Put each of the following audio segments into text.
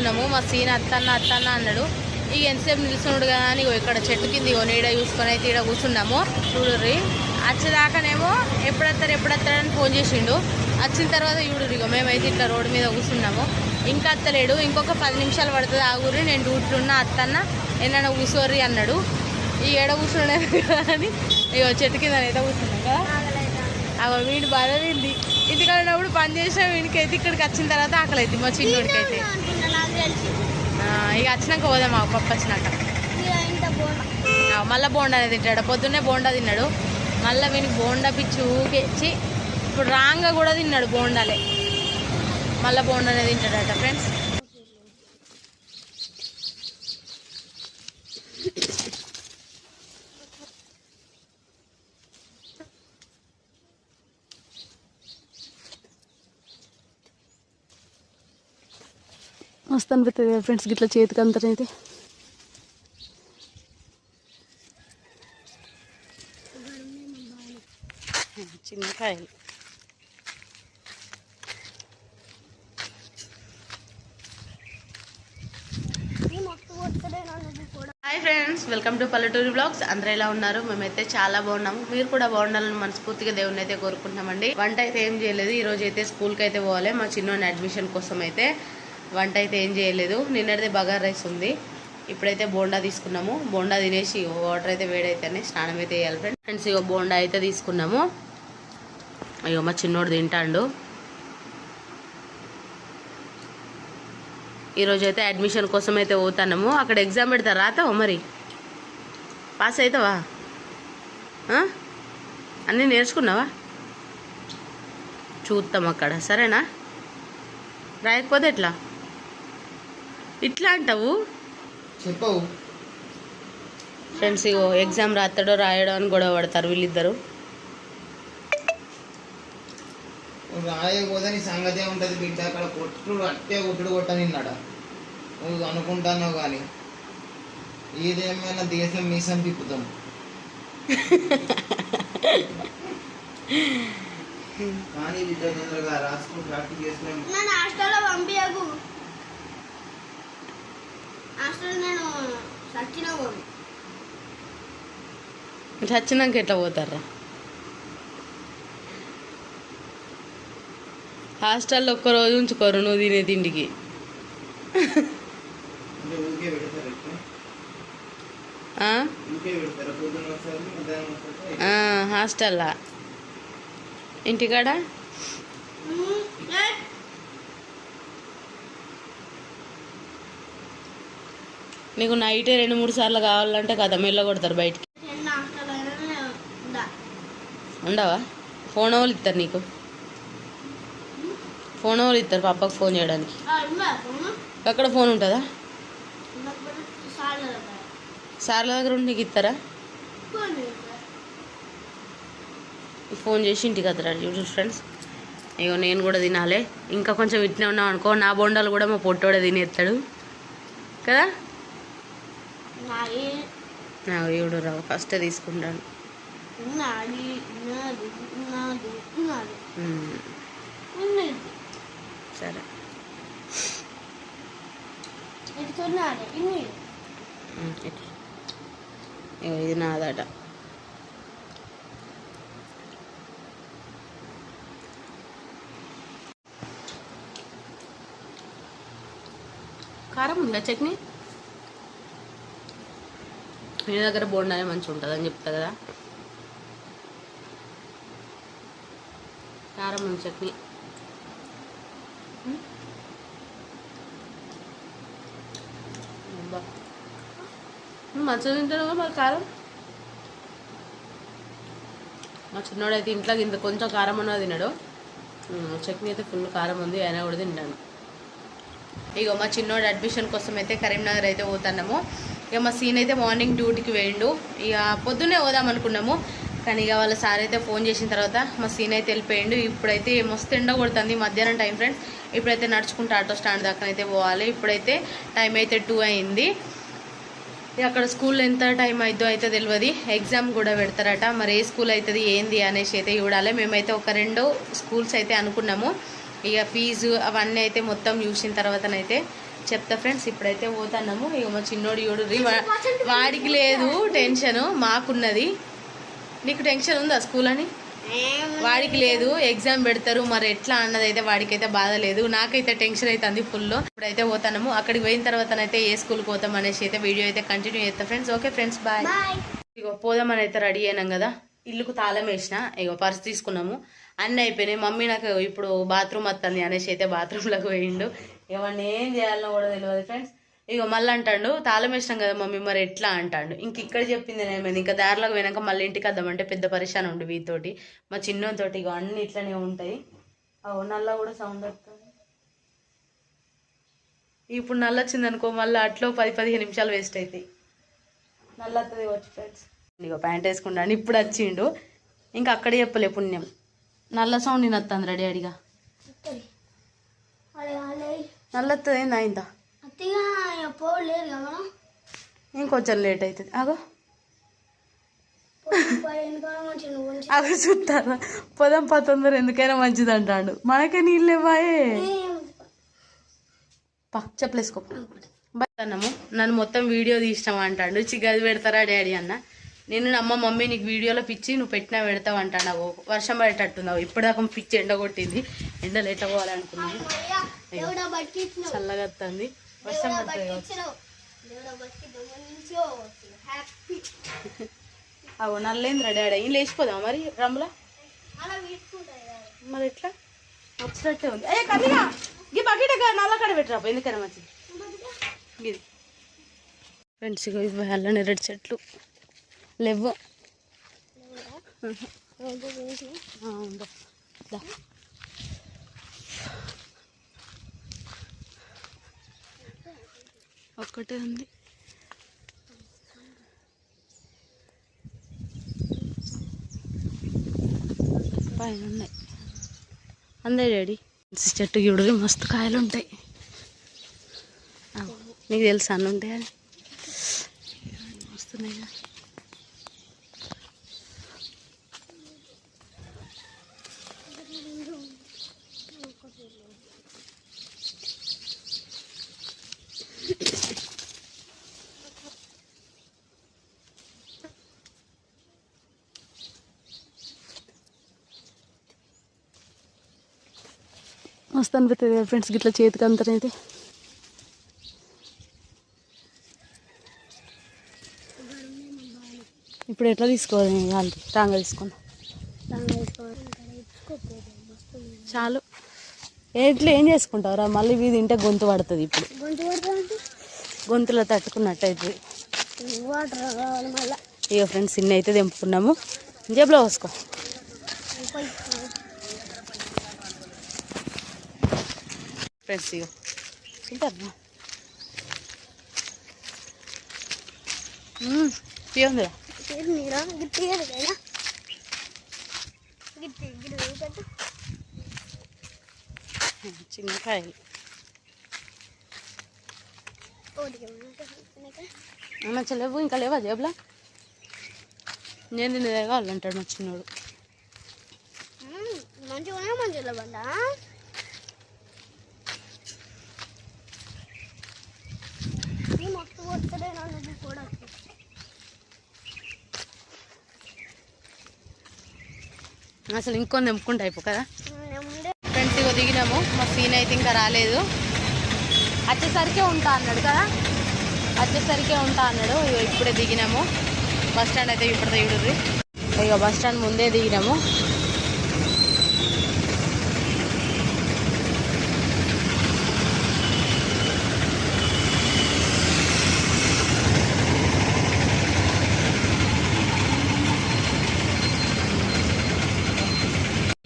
కూర్చున్నాము మా సీన్ అత్తన్న అత్తన్న అన్నాడు. ఇక ఎంతసేపు నిలుస్తున్నాడు కదా అని ఇగో ఇక్కడ చెట్టు కింద ఇగో నీడ చూసుకొని అయితే ఇక్కడ కూర్చున్నాము. చూడుర్రి. వచ్చేదాకానేమో ఎప్పుడత్తారు ఎప్పుడొస్తాడని ఫోన్ చేసిండు. వచ్చిన తర్వాత చూడుర్రి ఇగో మేమైతే ఇట్లా రోడ్డు మీద కూర్చున్నాము. ఇంకా అత్తలేడు. ఇంకొక పది నిమిషాలు పడుతుంది. ఆగురి నేను డ్యూటీలో ఉన్న అత్తన్న ఏమన్నా కూర్చోర్రి అన్నాడు. ఈ ఏడ కూర్చున్నాడు అని ఇగో చెట్టు కింద అయితే కూర్చున్నాం కదా. అవ వీడు బాధ వీడి ఇంటికాడ ఉన్నప్పుడు పని చేసిన వీడికి అయితే ఇక్కడికి వచ్చిన తర్వాత ఆకలి అవుతుంది మా చిన్నోడికి అయితే ఇక వచ్చినాక పోదాం మా పప్పు వచ్చినాక. మళ్ళా బోండా తింటాడు. పొద్దున్నే బోండా తిన్నాడు. మళ్ళీ వీనికి బోండా పిచ్చి ఊకేసి ఇప్పుడు రాంగా కూడా తిన్నాడు బోండాలే. మళ్ళీ బోండానే తింటాడట ఫ్రెండ్స్ మస్తు అనిపిస్తుంది కదా ఫ్రెండ్స్ గిట్లా చేతికి అంతనైతే చిన్న కాయలు హాయ్ ఫ్రెండ్స్ వెల్కమ్ టు పల్లెటూరి బ్లాగ్స్ అందరూ ఎలా ఉన్నారు? మేమైతే చాలా బాగున్నాము మీరు కూడా బాగుండాలని మనస్ఫూర్తిగా దేవుని అయితే కోరుకుంటున్నామండి. వంట అయితే ఏం చేయలేదు. ఈ రోజు అయితే స్కూల్కి అయితే పోవాలి. మా చిన్నోని అడ్మిషన్ కోసం అయితే వంట అయితే ఏం చేయలేదు. నిన్నటిదే బగార్ రైస్ ఉంది. ఇప్పుడైతే బోండా తీసుకున్నాము. బోండా తినేసి వాటర్ అయితే వేడైతేనే స్నానం అయితే వేయాలి ఫ్రెండ్స్ ఫ్రెండ్స్ ఇక బోండా అయితే తీసుకున్నాము. అయ్యో మా చిన్నోడు తింటాండు. ఈరోజు అయితే అడ్మిషన్ కోసం అయితే పోతున్నాము. అక్కడ ఎగ్జామ్ పెడతారు? రాతావా మరి? పాస్ అవుతావా అన్నీ నేర్చుకున్నావా? చూస్తాం అక్కడ. సరేనా? రాయకపోతే ఎట్లా? ఇట్లా అంటావు చెప్పవు. ఫ్రెండ్స్ ఇగో ఎగ్జామ్ రాస్తాడో రాయడో అని గొడవ పడతారు వీళ్ళిద్దరు. రాయకపోతే నీ సంగతే ఉంటుంది బిడ్డ. అక్కడ కొట్టుడు అట్టే కొట్టుడు కొట్టనిన్నాడ నువ్వు అనుకుంటాన్నావు కానీ ఏదేమైనా దేశం మీసం తిప్పుతాం. కానీ బిడ్డ తొందరగా రాసుకుని ప్రాక్టీస్ చేసుకుని నన్ను హాస్టల్లో పంపించకు హాస్టల్ నేను పోను చచ్చినాక ఎట్లా పోతారా. హాస్టల్లో ఒక్క రోజు ఉంచుకోరు నువ్వు తినే తిండికి. హాస్టల్లా? ఇంటికాడ పెడతారు ఎక్కువ ఆ? ఊకే పెడతారు పొద్దున్న ఒకసారి మధ్యాహ్నం ఒకసారి ఆ, హాస్టల్లా ఇంటికాడ ఉమ్, ఏ? నీకు నైటే రెండు మూడు సార్లు కావాలంటే కదా మెల్ల కొడతారు బయటికి. ఉండవా? ఫోన్ వాళ్ళు ఇస్తారు నీకు? ఫోన్ వాళ్ళు ఇస్తారు పాపకు ఫోన్ చేయడానికి? ఎక్కడ అక్కడ ఫోన్ ఉంటుందా? సార్ల దగ్గర ఉండి నీకు ఇస్తారా? ఫోన్ చేసి ఇంటికి వస్తాడు చూడు ఫ్రెండ్స్ ఇగో నేను కూడా తినాలి. ఇంకా కొంచెం ఇట్లే ఉన్నాం అనుకో నా బొండాలు కూడా మా పొట్టోడే తినేస్తాడు. కదా? ఇవిడు రావు ఫస్ట్ తీసుకుంటాను. సరే. ఇది నాదట. కారం ఉందా చట్నీ? మీ దగ్గర బోండానే మంచిగా ఉంటుంది అని చెప్తా కదా. కారం చట్నీ. మంచిగా అబ్బా. కదా మంచిగా మరి కారం? మా చిన్నోడు అయితే ఇంట్లో ఇంత కొంచెం కారం అన్నా తిన్నాడు చట్నీ అయితే ఫుల్ కారం ఉంది అయినా కూడా తింటాను ఇగో మా చిన్నోడు అడ్మిషన్ కోసం అయితే కరీంనగర్ అయితే పోతున్నాము. ఇక మా సీన్ అయితే మార్నింగ్ డ్యూటీకి వేయండు. ఇక పొద్దున్నే పోదాం అనుకున్నాము. కానీ ఇక వాళ్ళ సార్ అయితే ఫోన్ చేసిన తర్వాత మా సీన్ అయితే వెళ్ళిపోయిండు. ఇప్పుడైతే మస్తు ఎండ కొడుతుంది మధ్యాహ్నం టైం ఫ్రెండ్స్. ఇప్పుడైతే నడుచుకుంటూ ఆటో స్టాండ్ దాకా అయితే పోవాలి. ఇప్పుడైతే టైం అయితే టూ అయింది. ఇక అక్కడ స్కూల్ ఎంత టైం అయిద్దో అయితే తెలియదు ఎగ్జామ్ కూడా పెడతారట. మరి ఏ స్కూల్ అవుతుంది ఏంది అనేసి అయితే చూడాలి. మేమైతే ఒక రెండు స్కూల్స్ అయితే అనుకున్నాము. ఇక ఫీజు అవన్నీ అయితే మొత్తం చూసిన తర్వాతనైతే చెప్తా ఫ్రెండ్స్ ఇప్పుడైతే పోతున్నాము. ఇక మా చిన్నోడు చూడు వాడికి లేదు టెన్షన్ మాకున్నది. నీకు టెన్షన్ ఉందా స్కూల్ అని వాడికి లేదు ఎగ్జామ్ పెడతారు మరి ఎట్లా అన్నది అయితే వాడికైతే బాధ లేదు. నాకైతే టెన్షన్ అవుతుంది ఫుల్ ఇప్పుడైతే పోతాము అక్కడికి పోయిన తర్వాతనైతే ఏ స్కూల్కి పోతాం అనేసి అయితే వీడియో అయితే కంటిన్యూ చేస్తాం friends. Okay friends bye. Bye. ఇగో పోదామని అయితే రెడీ అయినాం కదా. ఇల్లుకు తాళం వేసిన ఇగో పర్స్ తీసుకున్నాము. అన్నీ అయిపోయినాయి. మమ్మీ నాకు ఇప్పుడు బాత్రూమ్ వస్తుంది అనేసి అయితే బాత్రూంలోకి పోయిండు. ఇవన్నీ ఏం చేయాలనో కూడా తెలియదు ఫ్రెండ్స్. ఇగో మళ్ళీ అంటాడు తాళం వేసినాం కదా మమ్మీ మరి ఎట్లా? అంటాడు. ఇంక ఇక్కడ చెప్పింది నేను ఇంకా దారిలోకి పోయినాక మళ్ళీ ఇంటికి వద్దామంటే పెద్ద పరిశాన ఉండు వీతోటి మా చిన్నతోటి ఇగో అన్నీ ఇట్లనే ఉంటాయి. అవు నల్ల కూడా సౌండ్ వస్తుంది. ఇప్పుడు నల్ల వచ్చింది అనుకో మళ్ళీ అట్లో పది పదిహేను నిమిషాలు వేస్ట్ అవుతాయి నల్ల వస్తుంది వచ్చి ఫ్రెండ్స్. ఇక ప్యాంట్ వేసుకుంటాను ఇప్పుడు వచ్చిండు. ఇంకా అక్కడే చెప్పలే పుణ్యం. నల్ల సౌండ్ నేను వస్తాను రెడీ అడిగా అరే అరే నల్ల వస్తుంది ఏందా ఇంత అతిగా పోలేదు కదా మనం? ఇంకొంచెం లేట్ అవుతుంది అగో అవి చూస్తారా పొదం పతొందర ఎందుకైనా మంచిది అంటాడు మనకే నీళ్ళు ఇవ్వాయే. పా చెప్పలేసుకో అన్నము నన్ను మొత్తం వీడియో తీసినాం అంటాడు. చిగది పెడతారా డాడీ అన్న? నేను అమ్మ మమ్మీ నీకు వీడియోలో పిచ్చి నువ్వు పెట్టినా పెడతావు అంటాడు వర్షం పడేటట్టున్నావు ఇప్పటిదాకా పిచ్చి ఎండ కొట్టింది. ఎండలు ఎట్లా పోవాలనుకున్నాను దేవుడా బతికిచ్చినావు చల్లగా వస్తుంది వర్షం పడుతుంది? అవు నల్లేంద్ర డాడీ ఏం లేచిపోదాం మరి రమ్ములా? మరి ఎట్లా? వచ్చినట్టే ఉంది. ఏ కదిగా ఈ బకెట్ నల్ల కడ పెట్టరా? ఎందుకైనా మంచిది. ఫ్రెండ్స్ ఇగో ఇవి చెట్లు. లేవు ఆ, ఉండు. దా. ఒక్కటే ఉంది పైన ఉన్నాయి అందే డాడీ చెట్టు చూడు మస్తు కాయలు ఉంటాయి నీకు తెలుసా అన్న ఉంటాయి అని వస్తున్నాయి కదా. మస్తు అనిపిస్తుంది కదా ఫ్రెండ్స్ గిట్లా చేతికి అంతనైతే ఇప్పుడు ఎట్లా తీసుకోవాలి? వాళ్ళు టాంగా తీసుకున్నా. చాలు. ఎట్లా ఏం చేసుకుంటావురా? మళ్ళీ ఇవి తింటే గొంతు పడుతుంది ఇప్పుడు. గొంతులో తట్టుకున్నట్టు అవుతుంది ఇక ఫ్రెండ్స్ ఇన్ని అయితే తెంపుకున్నాము. జేబులో పోసుకో. ఫ్రెండ్స్ ఇక తింటారా తీయందిరా చిన్న కాయలు మంచిగా లేవు ఇంకా లేవా జేబులో నేను తినేదే కావాలంటాడు మా చిన్నోడు మంచిగా మంచిగా బండ మస్తు కొట్టడే నన్ను కూడా అసలు ఇంకొని తెంపుకుంటా అయిపో కదా ఫ్రెండ్స్ ఇగో దిగినాము. మా సీన్ అయితే ఇంకా రాలేదు. వచ్చేసరికే ఉంటా అన్నాడు కదా? వచ్చేసరికే ఉంటా అన్నాడు. ఇగో ఇప్పుడే దిగినాము. బస్ స్టాండ్ అయితే ఇప్పుడు దిగుడుర్రి ఇక బస్ స్టాండ్ ముందే దిగినాము.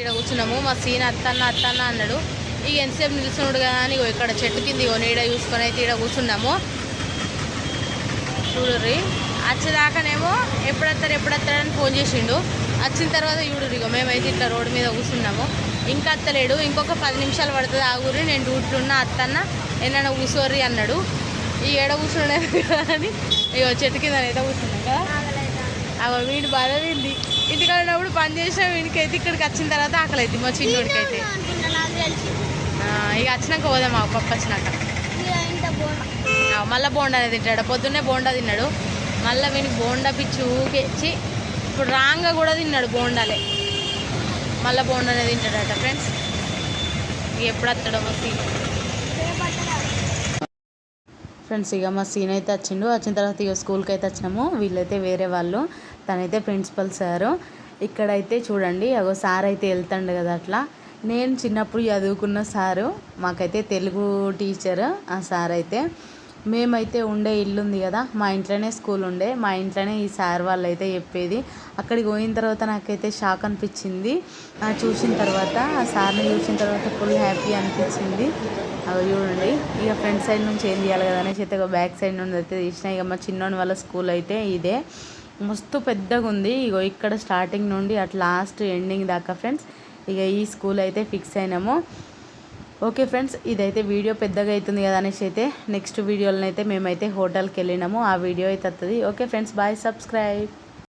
ఇక్కడ కూర్చున్నాము. మా సీన్ అత్తన్న అత్తన్న అన్నాడు. ఇక ఎంతసేపు నిలుస్తున్నాడు కదా అని ఇగో ఇక్కడ చెట్టు కింద ఇగో నీడ చూసుకొని అయితే ఇక్కడ కూర్చున్నాము. చూడుర్రి. వచ్చేదాకానేమో ఎప్పుడత్తారు ఎప్పుడొస్తాడని ఫోన్ చేసిండు. వచ్చిన తర్వాత చూడుర్రి ఇగో మేమైతే ఇట్లా రోడ్డు మీద కూర్చున్నాము. ఇంకా అత్తలేడు. ఇంకొక పది నిమిషాలు పడుతుంది ఆగురి నేను డ్యూటీలున్న అత్తన్న ఏమన్నా కూర్చోర్రి అన్నాడు. ఈ ఏడ కూర్చున్నాడు అని ఇగో చెట్టు కింద అయితే కూర్చున్నాం కదా. అవ వీడి బాధ ఇంటికి వెళ్ళినప్పుడు ఉన్నప్పుడు పని చేసిన వీడికైతే ఇక్కడికి వచ్చిన తర్వాత ఆకలి అయితే మా చిన్నోడికి అయితే ఇక వచ్చినాక పోదాం మా పప్పు వచ్చినాక. మళ్ళీ బోండానే తింటాడు. పొద్దున్నే బోండా తిన్నాడు. మళ్ళీ వీనికి బోండా పిచ్చి ఊకేసి ఇప్పుడు రాంగా కూడా తిన్నాడు బోండాలే. మళ్ళీ బోండానే తింటాడట ఫ్రెండ్స్ ఎప్పుడు వస్తాడో మా సీన్. ఫ్రెండ్స్ ఇక మా సీన్ అయితే వచ్చిండు. వచ్చిన తర్వాత ఇక స్కూల్కి అయితే వచ్చినాము. వీళ్ళైతే వేరే వాళ్ళు. తనైతే ప్రిన్సిపల్ సారు. ఇక్కడైతే చూడండి అగో సార్ అయితే వెళ్తాడు కదా అట్లా. నేను చిన్నప్పుడు చదువుకున్న సారు మాకైతే తెలుగు టీచర్ ఆ సార్ అయితే మేమైతే ఉండే ఇల్లు ఉంది కదా మా ఇంట్లోనే స్కూల్ ఉండే. మా ఇంట్లోనే ఈ సార్ వాళ్ళు అయితే చెప్పేది. అక్కడికి పోయిన తర్వాత నాకైతే షాక్ అనిపించింది. చూసిన తర్వాత ఆ సార్ని చూసిన తర్వాత ఫుల్ హ్యాపీ అనిపించింది. అవి చూడండి ఇక ఫ్రంట్ సైడ్ నుంచి ఏం చేయాలి కదా అనేసి అయితే బ్యాక్ సైడ్ నుండి అయితే తీసిన. ఇక మా చిన్నోని వాళ్ళ స్కూల్ అయితే ఇదే. మస్తు పెద్దగా ఉంది. ఇగో ఇక్కడ స్టార్టింగ్ నుండి అట్ లాస్ట్ ఎండింగ్ దాకా ఫ్రెండ్స్ ఇక ఈ స్కూల్ అయితే ఫిక్స్ అయినాము. ఓకే ఫ్రెండ్స్ ఇదైతే వీడియో పెద్దగా అవుతుంది కదా అనేసి అయితే నెక్స్ట్ వీడియోలనైతే మేమైతే హోటల్కి వెళ్ళినాము. ఆ వీడియో అయితే వస్తుంది ఓకే ఫ్రెండ్స్ బాయ్ సబ్స్క్రైబ్